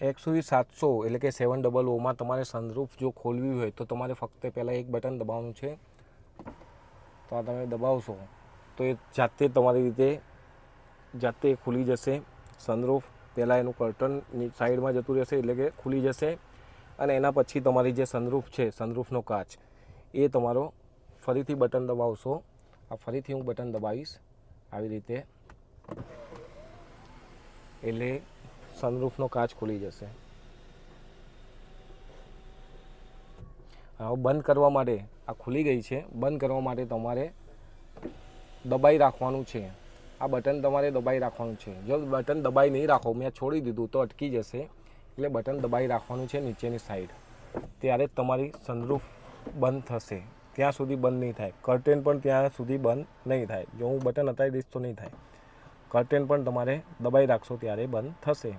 એકસો સાતસો, એટલે કે સેવન ડબલ ઓમાં તમારે સનરૂફ જો ખોલવી હોય તો તમારે ફક્ત પહેલાં એક બટન દબાવવાનું છે. તો આ તમે દબાવશો. તો એ જાતે તમારી રીતે જાતે ખુલી જશે સનરૂફ પહેલાં એનું કર્ટન સાઈડમાં જતું રહેશે, એટલે કે ખુલી જશે. અને એના પછી તમારી જે સનરૂફ છે સનરૂફનો કાચ, એ તમારો ફરીથી બટન દબાવશો. આ ફરીથી હું બટન દબાવીશ. આવી રીતે. એટલે સનરૂફનો કાચ ખુલી જશે. હવે બંધ કરવા માટે, આ ખુલી ગઈ છે. બંધ કરવા માટે તમારે દબાઈ રાખવાનું છે. આ બટન તમારે દબાઈ રાખવાનું છે. જો બટન દબાઈ નહીં રાખો, મેં છોડી દીધું તો અટકી જશે. એટલે બટન દબાઈ રાખવાનું છે નીચેની સાઈડ ત્યારે તમારી સનરૂફ બંધ થશે. ત્યાં સુધી બંધ નહીં થાય. કર્ટેન પણ ત્યાં સુધી બંધ નહીં થાય. જો હું બટન હટાવી દઈશ તો નહીં થાય. કર્ટેન પણ તમારે દબાઈ રાખશો ત્યારે બંધ થશે.